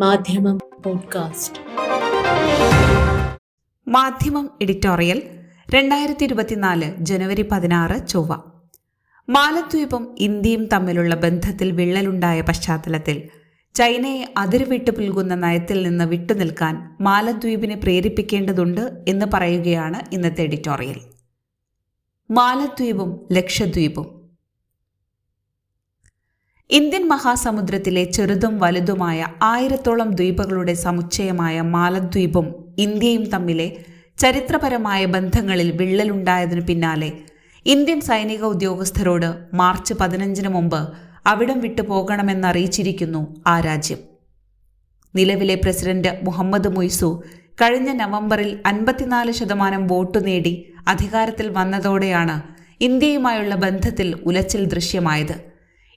മാധ്യമം പോഡ്കാസ്റ്റ്. മാധ്യമം എഡിറ്റോറിയൽ രണ്ടായിരത്തി ഇരുപത്തിനാല് ജനുവരി പതിനാറ് ചൊവ്വ. മാലദ്വീപും ഇന്ത്യയും തമ്മിലുള്ള ബന്ധത്തിൽ വിള്ളലുണ്ടായ പശ്ചാത്തലത്തിൽ ചൈനയെ അതിരുവിട്ടു പുൽകുന്ന നയത്തിൽ നിന്ന് വിട്ടുനിൽക്കാൻ മാലദ്വീപിനെ പ്രേരിപ്പിക്കേണ്ടതുണ്ട് എന്ന് പറയുകയാണ് ഇന്നത്തെ എഡിറ്റോറിയൽ. മാലദ്വീപും ലക്ഷദ്വീപും ഇന്ത്യൻ മഹാസമുദ്രത്തിലെ ചെറുതും വലുതുമായ ആയിരത്തോളം ദ്വീപുകളുടെ സമുച്ചയമായ മാലദ്വീപും ഇന്ത്യയും തമ്മിലെ ചരിത്രപരമായ ബന്ധങ്ങളിൽ വിള്ളലുണ്ടായതിനു പിന്നാലെ ഇന്ത്യൻ സൈനിക ഉദ്യോഗസ്ഥരോട് മാർച്ച് പതിനഞ്ചിന് മുമ്പ് അവിടം വിട്ടു പോകണമെന്നറിയിച്ചിരിക്കുന്നു ആ രാജ്യം. നിലവിലെ പ്രസിഡന്റ് മുഹമ്മദ് മുയ്സു കഴിഞ്ഞ നവംബറിൽ അൻപത്തിനാല് ശതമാനം വോട്ട് നേടി അധികാരത്തിൽ വന്നതോടെയാണ് ഇന്ത്യയുമായുള്ള ബന്ധത്തിൽ ഉലച്ചിൽ ദൃശ്യമായത്.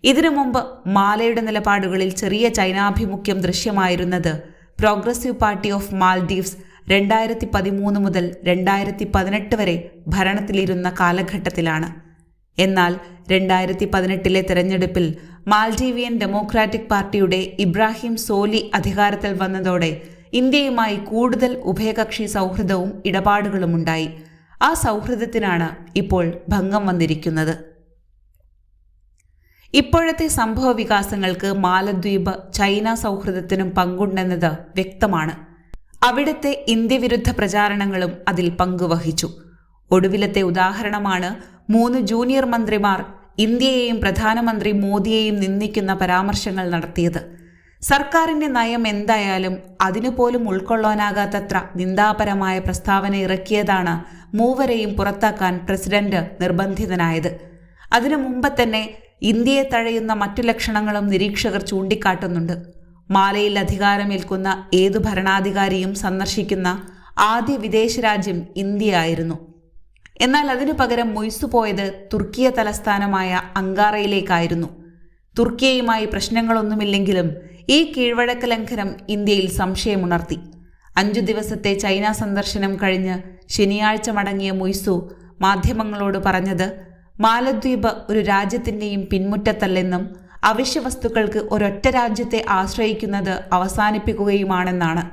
ഇതിനു മുമ്പ് മാലയുടെ നിലപാടുകളിൽ ചെറിയ ചൈനാഭിമുഖ്യം ദൃശ്യമായിരുന്നത് പ്രോഗ്രസീവ് പാർട്ടി ഓഫ് മാൽദീവ്സ് രണ്ടായിരത്തി പതിമൂന്ന് മുതൽ രണ്ടായിരത്തി പതിനെട്ട് വരെ ഭരണത്തിലിരുന്ന കാലഘട്ടത്തിലാണ്. എന്നാൽ രണ്ടായിരത്തി പതിനെട്ടിലെ തെരഞ്ഞെടുപ്പിൽ മാൽഡീവിയൻ ഡെമോക്രാറ്റിക് പാർട്ടിയുടെ ഇബ്രാഹിം സോലി അധികാരത്തിൽ വന്നതോടെ ഇന്ത്യയുമായി കൂടുതൽ ഉഭയകക്ഷി സൗഹൃദവും ഇടപാടുകളുമുണ്ടായി. ആ സൗഹൃദത്തിനാണ് ഇപ്പോൾ ഭംഗം വന്നിരിക്കുന്നത്. ഇപ്പോഴത്തെ സംഭവ വികാസങ്ങൾക്ക് മാലദ്വീപ് ചൈന സൗഹൃദത്തിനും പങ്കുണ്ടെന്നത് വ്യക്തമാണ്. അവിടുത്തെ ഇന്ത്യവിരുദ്ധ പ്രചാരണങ്ങളും അതിൽ പങ്കുവഹിച്ചു. ഒടുവിലത്തെ ഉദാഹരണമാണ് മൂന്ന് ജൂനിയർ മന്ത്രിമാർ ഇന്ത്യയെയും പ്രധാനമന്ത്രി മോദിയെയും നിന്ദിക്കുന്ന പരാമർശങ്ങൾ നടത്തിയത്. സർക്കാരിന്റെ നയം എന്തായാലും അതിനുപോലും ഉൾക്കൊള്ളാനാകാത്തത്ര നിന്ദാപരമായ പ്രസ്താവന ഇറക്കിയതാണ് മൂവരെയും പുറത്താക്കാൻ പ്രസിഡന്റ് നിർബന്ധിതനായത്. അതിനു മുമ്പ് തന്നെ ഇന്ത്യയെ തഴയുന്ന മറ്റു ലക്ഷണങ്ങളും നിരീക്ഷകർ ചൂണ്ടിക്കാട്ടുന്നുണ്ട്. മാലയിൽ അധികാരമേൽക്കുന്ന ഏതു ഭരണാധികാരിയും സന്ദർശിക്കുന്ന ആദ്യ വിദേശ രാജ്യം ഇന്ത്യയായിരുന്നു. എന്നാൽ അതിനു പകരം മൊയ്സു പോയത് തുർക്കിയ തലസ്ഥാനമായ അങ്കാറയിലേക്കായിരുന്നു. തുർക്കിയയുമായി പ്രശ്നങ്ങളൊന്നുമില്ലെങ്കിലും ഈ കീഴ്വഴക്ക ലംഘനം ഇന്ത്യയിൽ സംശയമുണർത്തി. അഞ്ചു ദിവസത്തെ ചൈന സന്ദർശനം കഴിഞ്ഞ് ശനിയാഴ്ച മടങ്ങിയ മൊയ്സു മാധ്യമങ്ങളോട് പറഞ്ഞത് മാലദ്വീപ് ഒരു രാജ്യത്തിന്റെയും അവശ്യ വസ്തുക്കൾക്ക് ഒരൊറ്റ രാജ്യത്തെ ആശ്രയിക്കുന്നത് അവസാനിപ്പിക്കുകയുമാണെന്നാണ്.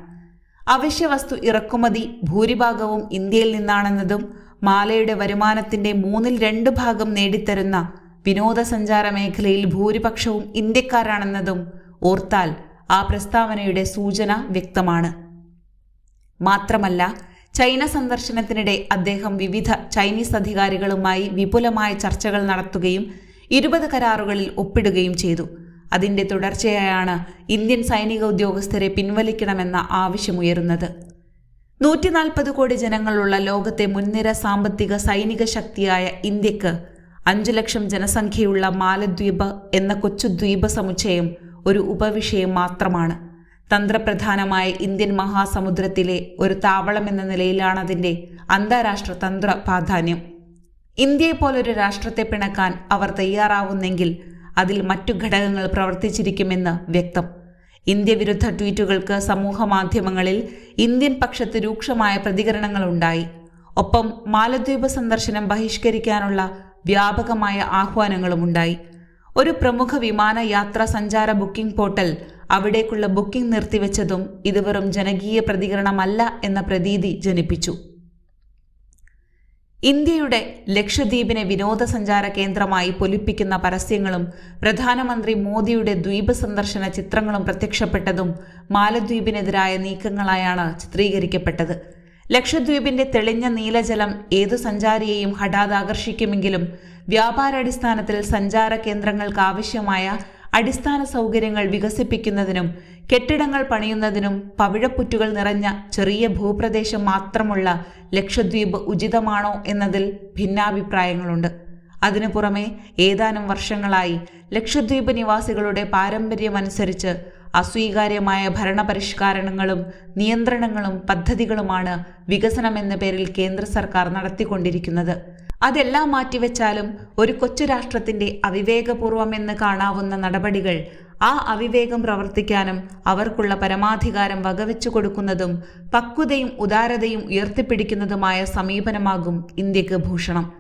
അവശ്യ വസ്തു ഇറക്കുമതി ഭൂരിഭാഗവും ഇന്ത്യയിൽ നിന്നാണെന്നതും മാലയുടെ വരുമാനത്തിന്റെ മൂന്നിൽ രണ്ട് ഭാഗം നേടിത്തരുന്ന വിനോദസഞ്ചാര മേഖലയിൽ ഭൂരിപക്ഷവും ഇന്ത്യക്കാരാണെന്നതും ഓർത്താൽ ആ പ്രസ്താവനയുടെ സൂചന വ്യക്തമാണ്. മാത്രമല്ല ചൈന സന്ദർശനത്തിനിടെ അദ്ദേഹം വിവിധ ചൈനീസ് അധികാരികളുമായി വിപുലമായ ചർച്ചകൾ നടത്തുകയും ഇരുപത് കരാറുകളിൽ ഒപ്പിടുകയും ചെയ്തു. അതിന്റെ തുടർച്ചയായാണ് ഇന്ത്യൻ സൈനിക ഉദ്യോഗസ്ഥരെ പിൻവലിക്കണമെന്ന ആവശ്യമുയരുന്നത്. നൂറ്റി നാൽപ്പത് കോടി ജനങ്ങളുള്ള ലോകത്തെ മുൻനിര സാമ്പത്തിക സൈനിക ശക്തിയായ ഇന്ത്യയ്ക്ക് അഞ്ചു ലക്ഷം ജനസംഖ്യയുള്ള മാലദ്വീപ് എന്ന കൊച്ചു ദ്വീപ സമുച്ചയം ഒരു ഉപവിഷയം മാത്രമാണ്. തന്ത്രപ്രധാനമായ ഇന്ത്യൻ മഹാസമുദ്രത്തിലെ ഒരു താവളം എന്ന നിലയിലാണ് അതിന്റെ അന്താരാഷ്ട്ര തന്ത്ര പ്രാധാന്യം. ഇന്ത്യയെ പോലൊരു രാഷ്ട്രത്തെ പിണക്കാൻ അവർ തയ്യാറാവുന്നെങ്കിൽ അതിൽ മറ്റു ഘടകങ്ങൾ പ്രവർത്തിച്ചിരിക്കുമെന്ന് വ്യക്തം. ഇന്ത്യ വിരുദ്ധ ട്വീറ്റുകൾക്ക് സമൂഹ മാധ്യമങ്ങളിൽ ഇന്ത്യൻ പക്ഷത്ത് രൂക്ഷമായ പ്രതികരണങ്ങളുണ്ടായി. ഒപ്പം മാലദ്വീപ് സന്ദർശനം ബഹിഷ്കരിക്കാനുള്ള വ്യാപകമായ ആഹ്വാനങ്ങളുമുണ്ടായി. ഒരു പ്രമുഖ വിമാന യാത്രാ സഞ്ചാര ബുക്കിംഗ് പോർട്ടൽ അവിടേക്കുള്ള ബുക്കിംഗ് നിർത്തിവെച്ചതും ഇത് വെറും ജനകീയ പ്രതികരണമല്ല എന്ന പ്രതീതി ജനിപ്പിച്ചു. ഇന്ത്യയുടെ ലക്ഷദ്വീപിനെ വിനോദസഞ്ചാര കേന്ദ്രമായി പൊലിപ്പിക്കുന്ന പരസ്യങ്ങളും പ്രധാനമന്ത്രി മോദിയുടെ ദ്വീപ് സന്ദർശന ചിത്രങ്ങളും പ്രത്യക്ഷപ്പെട്ടതും മാലദ്വീപിനെതിരായ നീക്കങ്ങളായാണ് ചിത്രീകരിക്കപ്പെട്ടത്. ലക്ഷദ്വീപിന്റെ തെളിഞ്ഞ നീലജലം ഏതു സഞ്ചാരിയെയും ഹഠാത് ആകർഷിക്കുമെങ്കിലും വ്യാപാരാടിസ്ഥാനത്തിൽ സഞ്ചാര കേന്ദ്രങ്ങൾക്ക് ആവശ്യമായ അടിസ്ഥാന സൗകര്യങ്ങൾ വികസിപ്പിക്കുന്നതിനും കെട്ടിടങ്ങൾ പണിയുന്നതിനും പവിഴപ്പുറ്റുകൾ നിറഞ്ഞ ചെറിയ ഭൂപ്രദേശം മാത്രമുള്ള ലക്ഷദ്വീപ് ഉചിതമാണോ എന്നതിൽ ഭിന്നാഭിപ്രായങ്ങളുണ്ട്. അതിനു പുറമെ ഏതാനും വർഷങ്ങളായി ലക്ഷദ്വീപ് നിവാസികളുടെ പാരമ്പര്യമനുസരിച്ച് അസ്വീകാര്യമായ ഭരണപരിഷ്കാരങ്ങളും നിയന്ത്രണങ്ങളും പദ്ധതികളുമാണ് വികസനമെന്ന പേരിൽ കേന്ദ്ര സർക്കാർ നടത്തിക്കൊണ്ടിരിക്കുന്നത്. അതെല്ലാം മാറ്റിവെച്ചാലും ഒരു കൊച്ചു രാഷ്ട്രത്തിന്റെ അവിവേകപൂർവമെന്ന് കാണാവുന്ന നടപടികൾ ആ അവിവേകം പ്രവർത്തിക്കാനും അവർക്കുള്ള പരമാധികാരം വകവെച്ചു കൊടുക്കുന്നതും പക്വതയും ഉദാരതയും ഉയർത്തിപ്പിടിക്കുന്നതുമായ സമീപനമാകും ഇന്ത്യയ്ക്ക് ഭൂഷണം.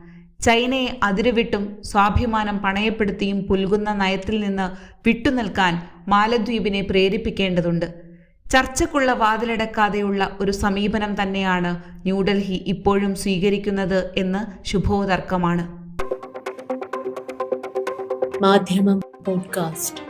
ചൈനയെ അതിരുവിട്ടും സ്വാഭിമാനം പണയപ്പെടുത്തിയും പുൽകുന്ന നയത്തിൽ നിന്ന് വിട്ടുനിൽക്കാൻ മാലദ്വീപിനെ പ്രേരിപ്പിക്കേണ്ടതുണ്ട്. ചർച്ചയ്ക്കുള്ള വാതിലടക്കാതെയുള്ള ഒരു സമീപനം തന്നെയാണ് ന്യൂഡൽഹി ഇപ്പോഴും സ്വീകരിക്കുന്നത് എന്ന് ശുഭോതർക്കമാണ് മാധ്യമം പോഡ്കാസ്റ്റ്.